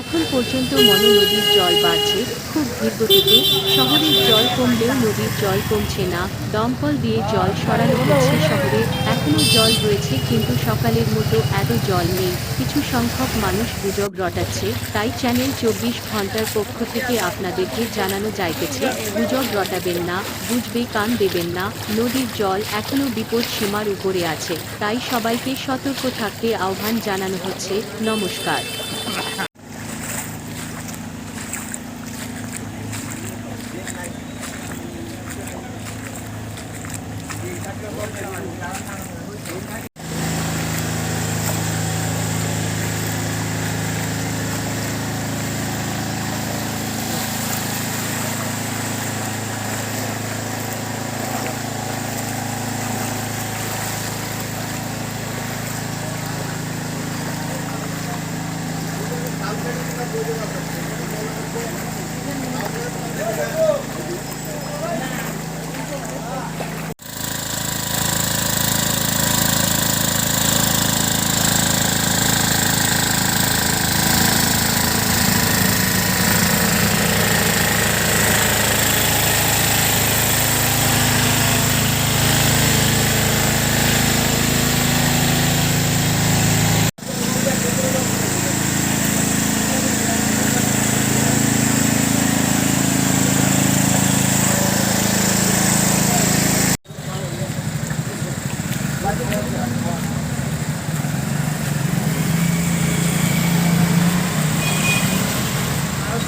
এখন পর্যন্ত মনো নদীর জল বাড়ছে। খুব ধীরগতিতে শহরের জল কমলেও নদীর জল কমছে না। দমকল দিয়ে জল সরানো হচ্ছে শহরে। এখনও জল রয়েছে, কিন্তু সকালের মতো এত জল নেই। কিছু সংখ্যক মানুষ গুজব রটাচ্ছে। তাই চ্যানেল চব্বিশ ঘণ্টার পক্ষ থেকে আপনাদেরকে জানানো যাইতেছে, গুজব রটাবেন না, বুঝবে কান দেবেন না, নদীর জল এখনও বিপদ সীমার উপরে আছে। তাই সবাইকে সতর্ক থাকতে আহ্বান জানানো হচ্ছে। নমস্কার।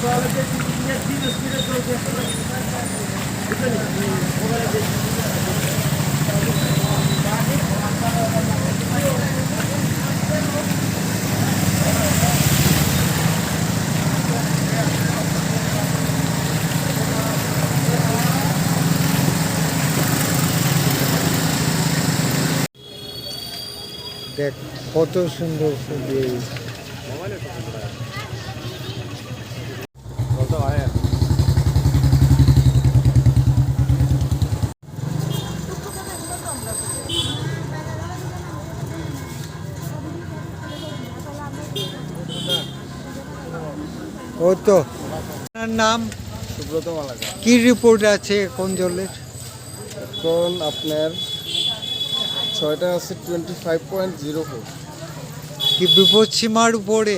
Sağlık etsin, niyet bir üstüne soracaklar. Bu da ne? Bu da ne? দেখ কত সুন্দর ফুল ও তো। নাম? সুব্রত মালাকা কি রিপোর্ট আছে কোন জলের? এখন আপনার ছয়টা আছে twenty five point zero four কি বিপদ সীমার উপরে?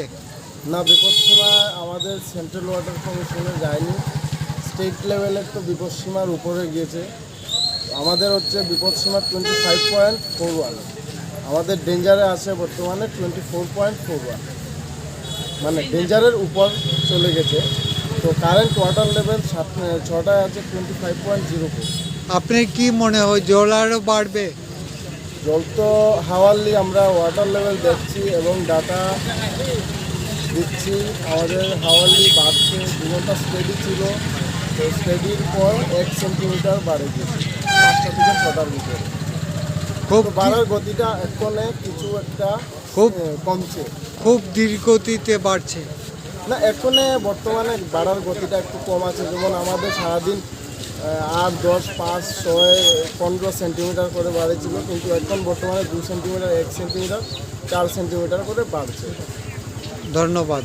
না বিপদসীমা আমাদের সেন্ট্রাল ওয়াটার কমিশনে যায়নি। স্টেট লেভেলের তো বিপদসীমার উপরে গিয়েছে। আমাদের হচ্ছে বিপদসীমা twenty five point four one আমাদের ডেঞ্জারে আছে বর্তমানে twenty four point four one মানে ডেঞ্জারের উপর চলে গেছে। তো কারেন্ট ওয়াটার লেভেল সাত ছটায় আছে twenty five point zero four আপনার কি মনে হয় জল আরও বাড়বে? জল তো হাওয়ারলি আমরা ওয়াটার লেভেল দেখছি এবং ডাটা দিচ্ছি। আমাদের হাওয়ারলি বাড়ছে দু ঘণ্টা স্টেডি ছিল। তো স্টেডির পর এক সেন্টিমিটার বাড়ে গেছে পাঁচটা থেকে ছটার ভিতরে। খুব বাড়ার গতিটা এখনে কিছু একটা খুব- কমছে। খুব ধীরগতিতে বাড়ছে। না এখনে বর্তমানে বাড়ার গতিটা একটু কম আছে। যেমন আমাদের সারাদিন আট, দশ, পাঁচ, ছয়, পনেরো সেন্টিমিটার করে বাড়েছিল, কিন্তু এখন বর্তমানে দু সেন্টিমিটার, এক সেন্টিমিটার, চার সেন্টিমিটার করে বাড়ছে। ধন্যবাদ।